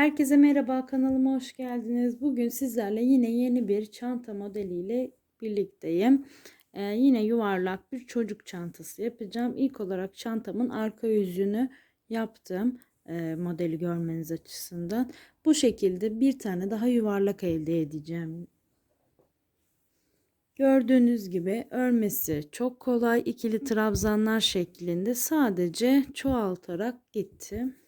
Herkese merhaba kanalıma hoş geldiniz. Bugün sizlerle yine yeni bir çanta modeliyle birlikteyim. Ee, yine yuvarlak bir çocuk çantası yapacağım. İlk olarak çantamın arka yüzünü yaptım. e, modeli görmeniz açısından. Bu şekilde bir tane daha yuvarlak elde edeceğim. Gördüğünüz gibi örmesi çok kolay. ikili trabzanlar şeklinde sadece çoğaltarak gitti.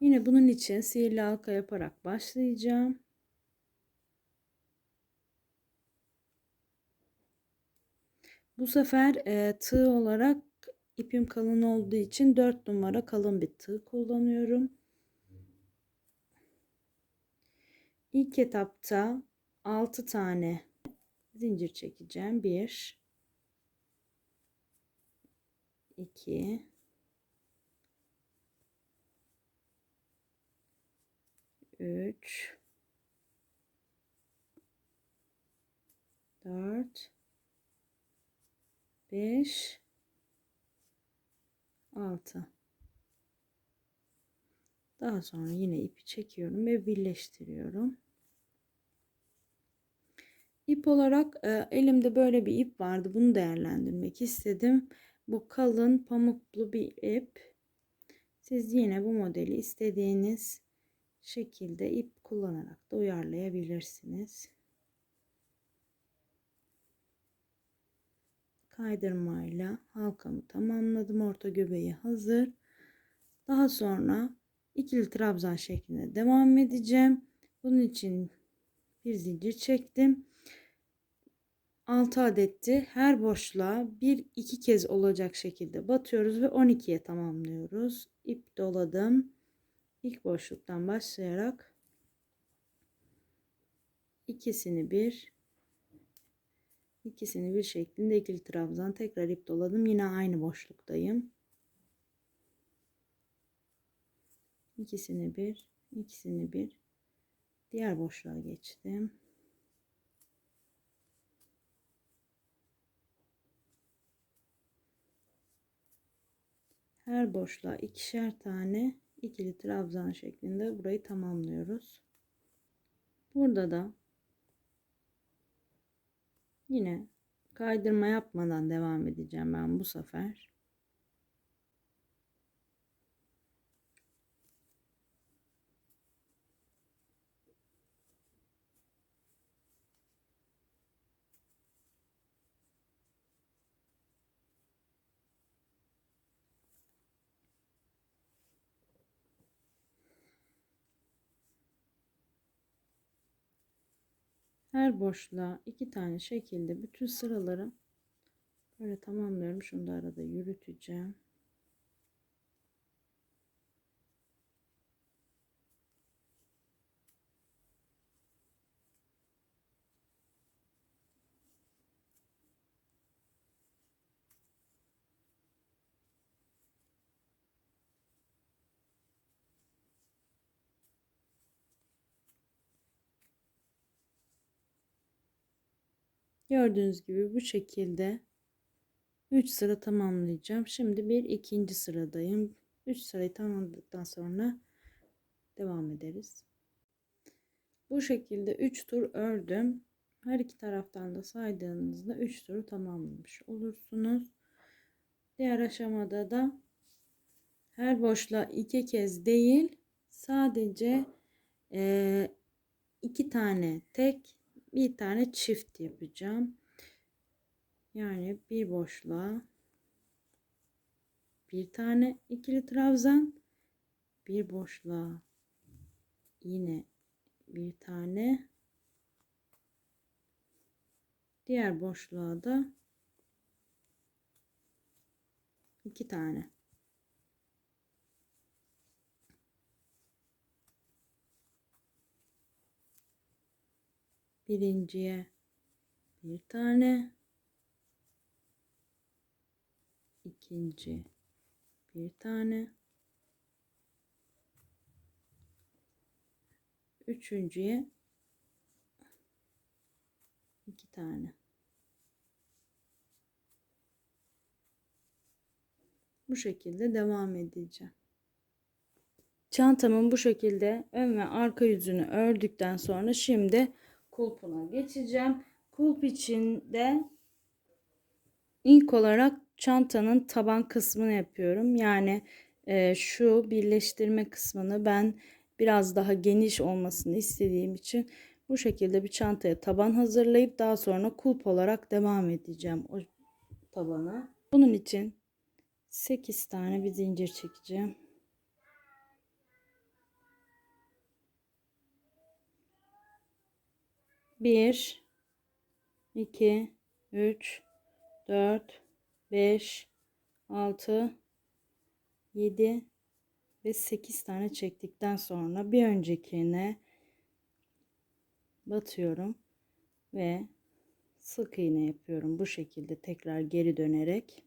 Yine bunun için sihirli halka yaparak başlayacağım. Bu sefer e, tığ olarak ipim kalın olduğu için 4 numara kalın bir tığ kullanıyorum. İlk etapta 6 tane zincir çekeceğim. 1 2 3 4 5 6 daha sonra yine ipi çekiyorum ve birleştiriyorum. İp olarak e, elimde böyle bir ip vardı bunu değerlendirmek istedim. Bu kalın pamuklu bir ip. Siz yine bu modeli istediğiniz şekilde ip kullanarak da uyarlayabilirsiniz. Kaydırmayla halkamı tamamladım. Orta göbeği hazır. Daha sonra ikili trabzan şeklinde devam edeceğim. Bunun için bir zincir çektim. 6 adetti. Her boşluğa bir iki kez olacak şekilde batıyoruz ve 12'ye tamamlıyoruz. İp doladım ilk boşluktan başlayarak ikisini bir ikisini bir şeklinde ikili trabzan tekrar ip doladım. Yine aynı boşluktayım. İkisini bir ikisini bir. Diğer boşluğa geçtim. Her boşluğa ikişer tane ikili trabzan şeklinde burayı tamamlıyoruz. Burada da yine kaydırma yapmadan devam edeceğim ben bu sefer. Her boşluğa iki tane şekilde bütün sıraları böyle tamamlıyorum. Şunu da arada yürüteceğim. Gördüğünüz gibi bu şekilde 3 sıra tamamlayacağım. Şimdi bir ikinci sıradayım. 3 sırayı tamamladıktan sonra devam ederiz. Bu şekilde 3 tur ördüm. Her iki taraftan da saydığınızda 3 turu tamamlamış olursunuz. Diğer aşamada da her boşluğa iki kez değil sadece e, iki tane tek bir tane çift yapacağım. Yani bir boşluğa bir tane ikili trabzan, bir boşluğa yine bir tane diğer boşluğa da iki tane birinciye bir tane. İkinci bir tane. Üçüncüye iki tane. Bu şekilde devam edeceğim. Çantamın bu şekilde ön ve arka yüzünü ördükten sonra şimdi kulpuna geçeceğim. Kulp için de ilk olarak çantanın taban kısmını yapıyorum. Yani e, şu birleştirme kısmını ben biraz daha geniş olmasını istediğim için bu şekilde bir çantaya taban hazırlayıp daha sonra kulp olarak devam edeceğim o tabana. Bunun için 8 tane bir zincir çekeceğim. Bir, iki, üç, dört, beş, altı, yedi ve sekiz tane çektikten sonra bir öncekine batıyorum ve sık iğne yapıyorum. Bu şekilde tekrar geri dönerek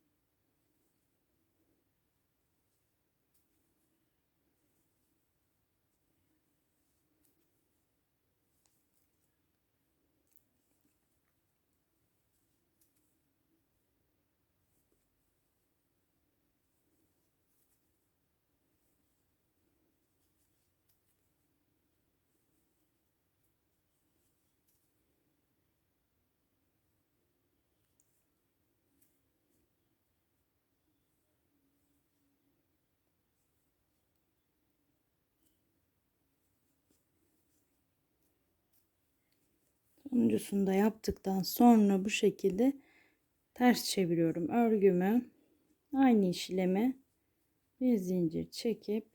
Sonuncusunu da yaptıktan sonra bu şekilde ters çeviriyorum örgümü. Aynı işlemi bir zincir çekip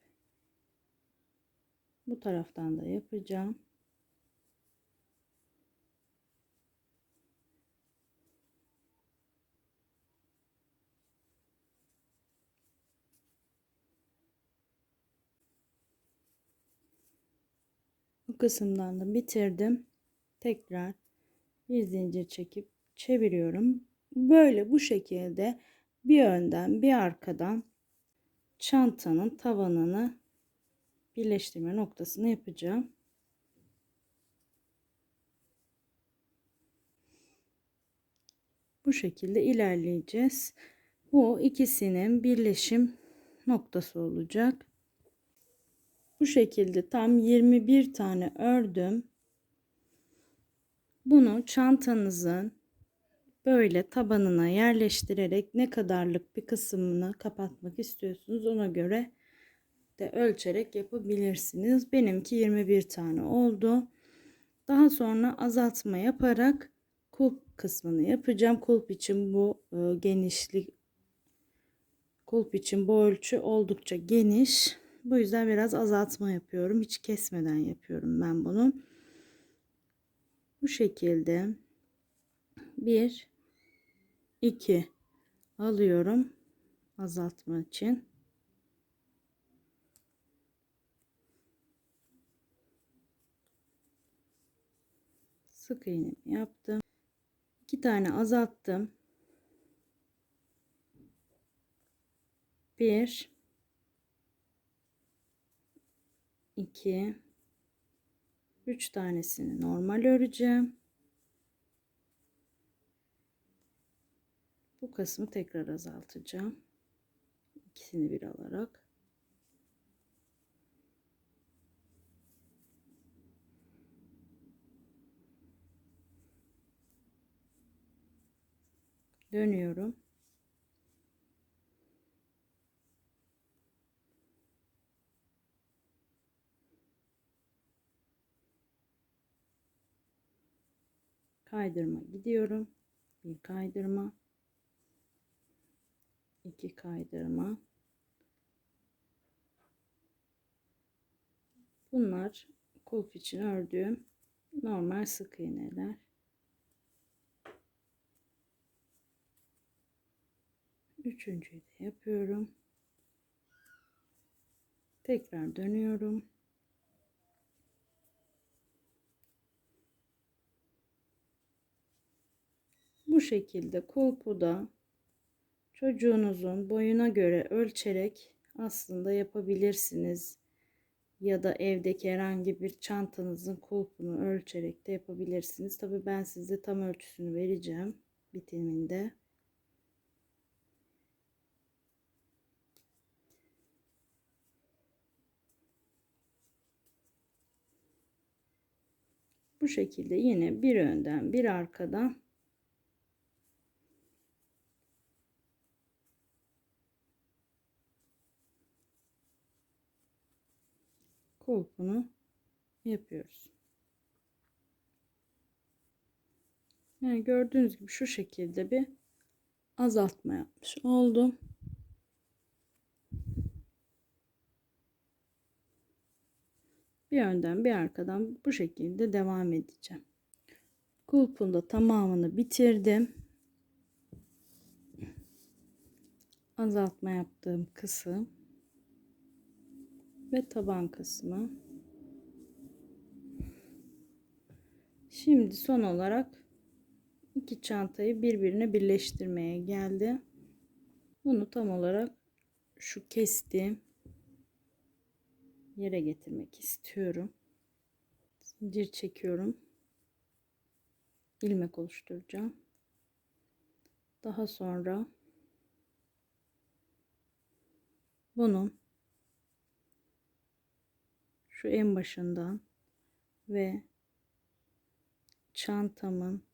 bu taraftan da yapacağım. Bu kısımdan da bitirdim. Tekrar bir zincir çekip çeviriyorum. Böyle bu şekilde bir önden bir arkadan çantanın tavanını birleştirme noktasını yapacağım. Bu şekilde ilerleyeceğiz. Bu ikisinin birleşim noktası olacak. Bu şekilde tam 21 tane ördüm. Bunu çantanızın böyle tabanına yerleştirerek ne kadarlık bir kısmını kapatmak istiyorsunuz ona göre de ölçerek yapabilirsiniz. Benimki 21 tane oldu. Daha sonra azaltma yaparak kulp kısmını yapacağım. Kulp için bu e, genişlik kulp için bu ölçü oldukça geniş. Bu yüzden biraz azaltma yapıyorum. Hiç kesmeden yapıyorum ben bunu. Bu şekilde 1 2 alıyorum azaltma için. Sık iğnemi yaptım. 2 tane azalttım. 1 2 3 tanesini normal öreceğim. Bu kısmı tekrar azaltacağım. İkisini bir alarak. Dönüyorum. Kaydırma gidiyorum. Bir kaydırma. iki kaydırma. Bunlar kulp için ördüğüm normal sık iğneler. Üçüncüyü de yapıyorum. Tekrar dönüyorum. bu şekilde kulpuda çocuğunuzun boyuna göre ölçerek aslında yapabilirsiniz. Ya da evdeki herhangi bir çantanızın kulpunu ölçerek de yapabilirsiniz. Tabi ben size tam ölçüsünü vereceğim bitiminde. Bu şekilde yine bir önden bir arkadan kulpunu yapıyoruz. Yani gördüğünüz gibi şu şekilde bir azaltma yapmış oldum. Bir önden bir arkadan bu şekilde devam edeceğim. Kulpun da tamamını bitirdim. Azaltma yaptığım kısım ve taban kısmı. Şimdi son olarak iki çantayı birbirine birleştirmeye geldi. Bunu tam olarak şu kestiğim yere getirmek istiyorum. Zincir çekiyorum. ilmek oluşturacağım. Daha sonra bunun şu en başından ve çantamın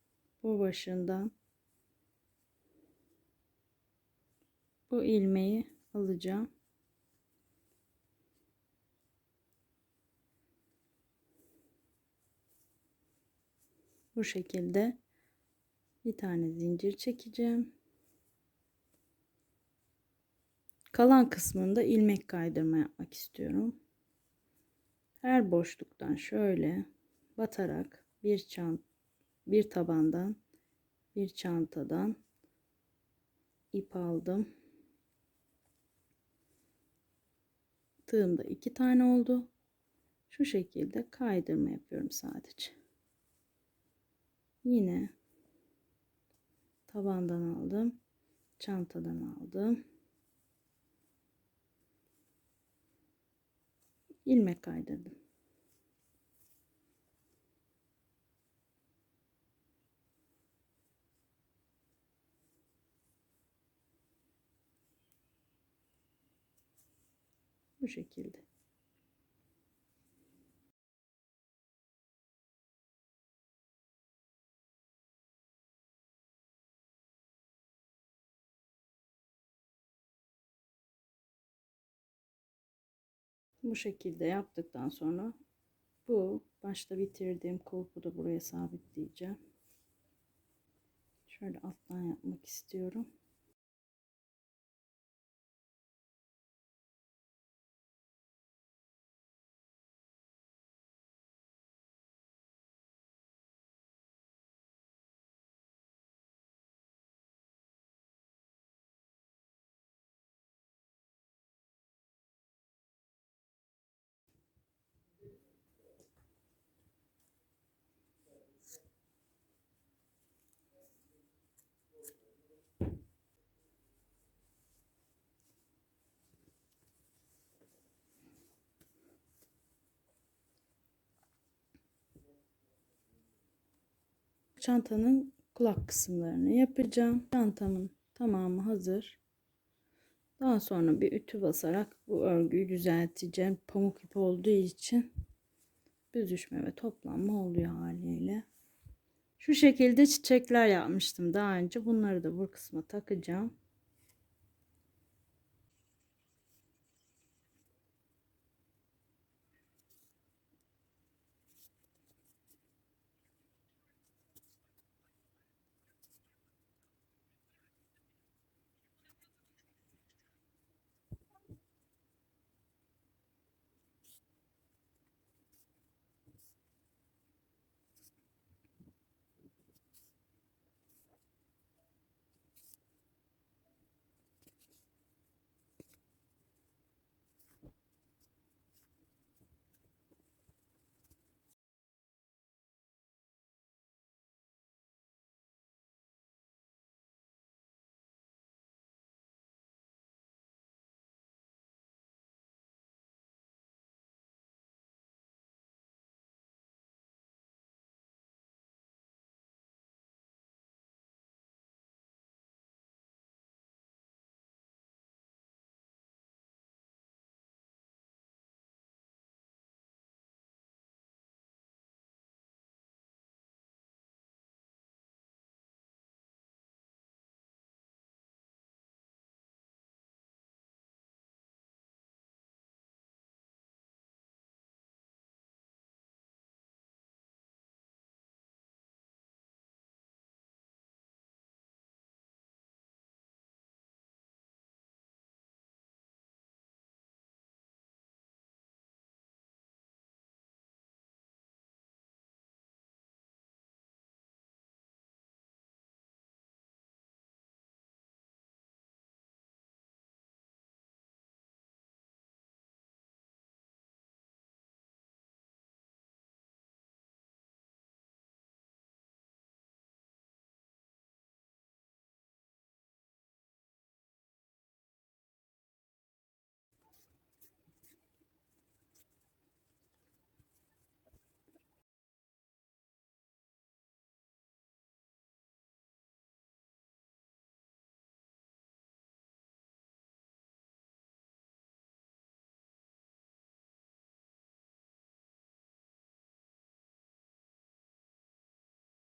bu başından bu ilmeği alacağım. Bu şekilde bir tane zincir çekeceğim. Kalan kısmında ilmek kaydırma yapmak istiyorum. Her boşluktan şöyle batarak bir çant bir tabandan bir çantadan ip aldım. Tığımda iki tane oldu. Şu şekilde kaydırma yapıyorum sadece. Yine tabandan aldım. Çantadan aldım. İlmek kaydırdım. Bu şekilde. Bu şekilde yaptıktan sonra bu başta bitirdiğim kulpu da buraya sabitleyeceğim. Şöyle alttan yapmak istiyorum. Çantanın kulak kısımlarını yapacağım. Çantamın tamamı hazır. Daha sonra bir ütü basarak bu örgüyü düzelteceğim. Pamuk ip olduğu için büzüşme ve toplanma oluyor haliyle. Şu şekilde çiçekler yapmıştım daha önce. Bunları da bu kısma takacağım.